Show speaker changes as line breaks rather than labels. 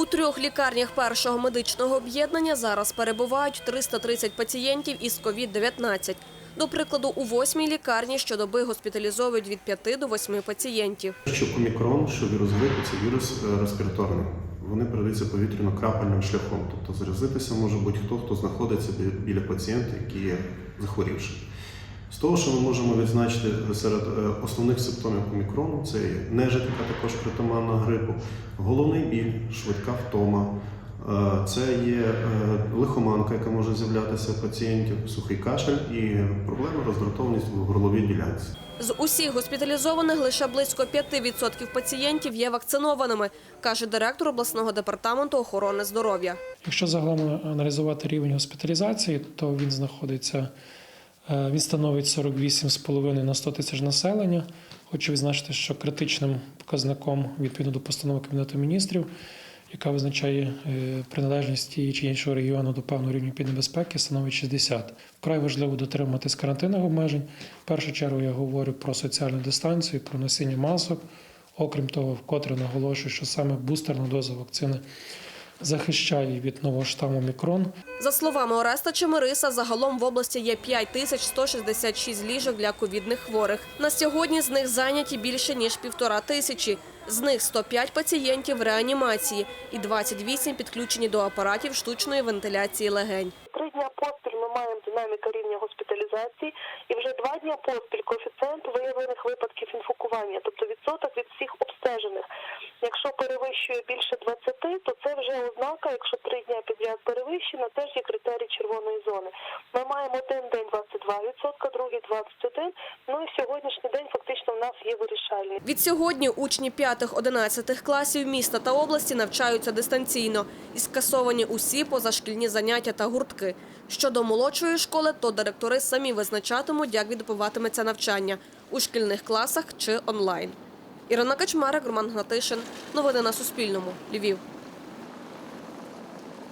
У трьох лікарнях першого медичного об'єднання зараз перебувають 330 пацієнтів із COVID-19. До прикладу, у восьмій лікарні щодоби госпіталізовують від 5 до 8 пацієнтів.
Що омікрон, що вірус грипу – це вірус е, респіраторний. Вони передаються повітряно-крапельним шляхом. Тобто заразитися може будь-хто, хто знаходиться біля пацієнта, який є захворівшим. З того, що ми можемо відзначити серед е, основних симптомів омікрону, це є нежить, яка також притаманна грипу, головний біль, швидка втома. Е, Це є е, лихоманка, яка може з'являтися у пацієнтів, сухий кашель і проблеми роздратованість в горловій ділянці.
З усіх госпіталізованих лише близько 5% пацієнтів є вакцинованими, каже директор обласного департаменту охорони здоров'я.
Якщо загалом аналізувати рівень госпіталізації, то він знаходиться, він становить 48,5 на 100 тисяч населення. Хочу відзначити, що критичним показником відповідно до постанови Кабінету міністрів, яка визначає е, приналежність тієї чи іншого регіону до певного рівня піднебезпеки, становить 60. Вкрай важливо дотриматись карантинних обмежень. В першу чергу я говорю про соціальну дистанцію, про носіння масок. Окрім того, вкотре наголошую, що саме бустерна доза вакцини захищає від нового штаму Мікрон.
За словами Ореста Чемириса, загалом в області є 5166 ліжок для ковідних хворих. На сьогодні з них зайняті більше ніж півтора тисячі. З них 105 пацієнтів в реанімації і 28 підключені до апаратів штучної вентиляції легень.
Три дня поспіль ми маємо динаміка рівня госпіталізації, і вже два дня поспіль коефіцієнт виявлених випадків інфікування, тобто відсоток від всіх обстежених. Якщо перевищує більше 20, то це вже ознака, якщо три дня підряд перевищено, теж є критерій червоної зони. Ми маємо один день 22%, другий 21%, ну і сьогоднішній день фактично в нас є вирішальний.
Відсьогодні учні 5-11 класів міста та області навчаються дистанційно і скасовані усі позашкільні заняття та гуртки. Щодо молодшої школи, то директори самі визначатимуть, як відбуватиметься навчання – у шкільних класах чи онлайн. Ірина Качмарик, Роман Гнатишин. Новини на Суспільному. Львів.